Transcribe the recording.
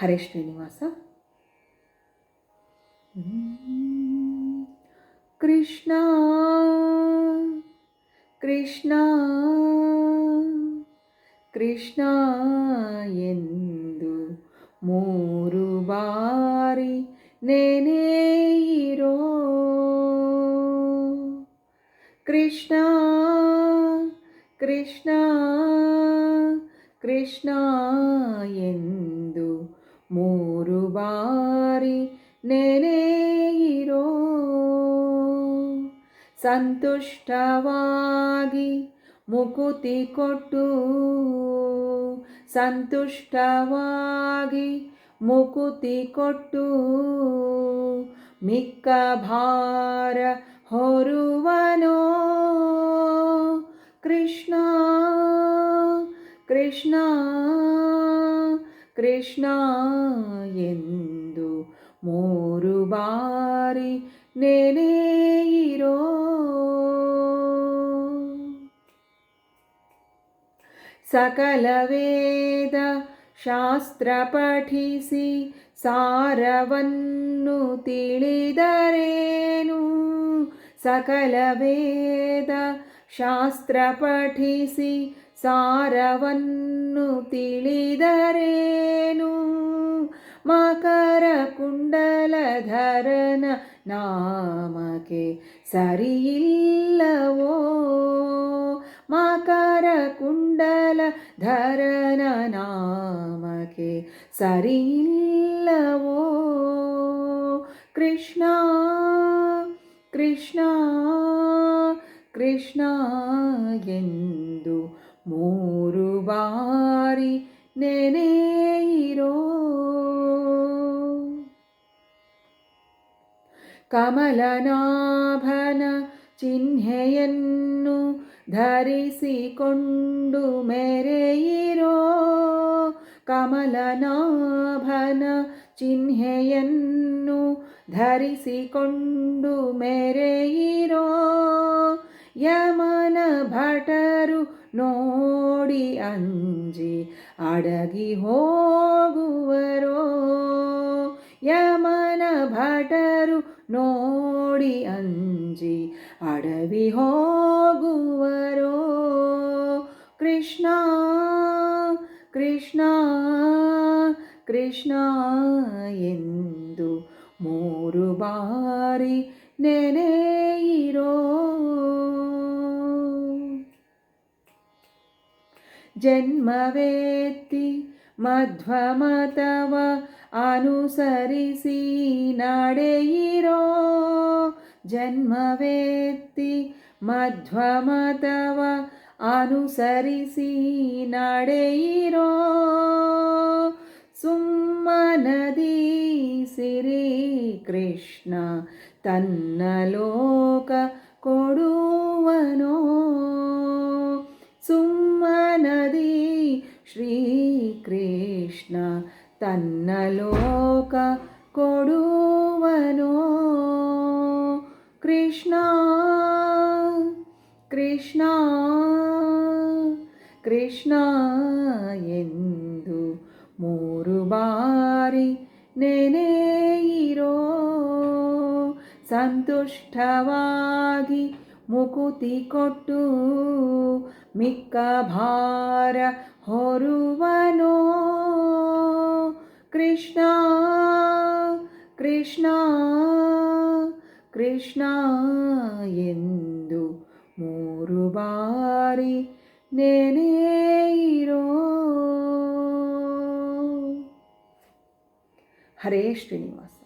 ಹರೇ ಶ್ರೀನಿವಾಸ. ಕೃಷ್ಣ ಕೃಷ್ಣ ಕೃಷ್ಣ ಎಂದು ಮೂರು ಬಾರಿ ನೆನೆಯಿರೋ ಕೃಷ್ಣ ಕೃಷ್ಣ ಕೃಷ್ಣ ಎಂದು ಮೂರು ಬಾರಿ ನೆನೆಯಿರೋ. ಸಂತುಷ್ಟವಾಗಿ ಮುಕುತಿ ಕೊಟ್ಟು. ಸಂತುಷ್ಟವಾಗಿ ಮುಕುತಿ ಕೊಟ್ಟು. ಮಿಕ್ಕ ಭಾರ ಹೊರುವನೋ. ಕೃಷ್ಣ ಕೃಷ್ಣ. ಕೃಷ್ಣ ಎಂದು ಮೂರು ಬಾರಿ ನೆನೆಯಿರೋ ಸಕಲ ವೇದ ಶಾಸ್ತ್ರ ಪಠಿಸಿ ಸಾರವನ್ನು ತಿಳಿದರೇನು? ಸಕಲ ವೇದ ಶಾಸ್ತ್ರ ಪಠಿಸಿ ಸಾರವನ್ನು ತಿಳಿದರೇನು ಕುಂಡಲಧರನ ನಾಮಕ್ಕೆ ಸರಿಯಿಲ್ಲವೋ ಮಕರ ಕುಂಡಲ ಧರನ ನಾಮಕ್ಕೆ ಸರಿಯಿಲ್ಲವೋ ಕೃಷ್ಣ ಕೃಷ್ಣ ಕೃಷ್ಣ ಎಂದು ಮೂರು ಬಾರಿ ನೆನೆಯಿರೋ ಕಮಲನಾಭನ ಚಿಹ್ನೆಯನ್ನು ಧರಿಸಿಕೊಂಡು ಮೆರೆಯಿರೋ ಕಮಲನಾಭನ ಚಿಹ್ನೆಯನ್ನು ಧರಿಸಿಕೊಂಡು ಮೆರೆಯಿರೋ ಯಮನ ಭಟರು ನೋಡಿ ಅಂಜಿ ಅಡಗಿ ಹೋಗುವರೋ ಯಮನ ಭಟರು ನೋಡಿ ಅಂಜಿ ಅಡವಿ ಹೋಗುವರೋ. ಕೃಷ್ಣ ಕೃಷ್ಣ ಕೃಷ್ಣ ಎಂದು ಮೂರು ಬಾರಿ ನೆನೆಯಿರೋ. ಜನ್ಮವೇತ್ತಿ ಮಧ್ವಮತವ ಅನುಸರಿಸಿ ನಡೆಯಿರೋ ಜನ್ಮವೇತ್ತಿ ಮಧ್ವಮತವ ಅನುಸರಿಸಿ ನಡೆಯಿರೋ ಸುಮ್ಮನದಿ ಸಿರಿ ಕೃಷ್ಣ ತನ್ನ ಲೋಕ ಕೊಡುವನೋ ತನ್ನ ಲೋಕ ಕೊಡುವನೋ. ಕೃಷ್ಣ ಕೃಷ್ಣ ಕೃಷ್ಣ ಎಂದು ಮೂರು ಬಾರಿ ನೆನೆಯಿರೋ. ಸಂತುಷ್ಟವಾಗಿ ಮುಕುತಿ ಕೊಟ್ಟು ಮಿಕ್ಕ ಭಾರ ಹೊರುವನೋ. ಕೃಷ್ಣ ಕೃಷ್ಣ ಕೃಷ್ಣ ಎಂದು ಮೂರು ಬಾರಿ ನೆನೆಯಿರೋ. ಹರೇ ಶ್ರೀನಿವಾಸ್.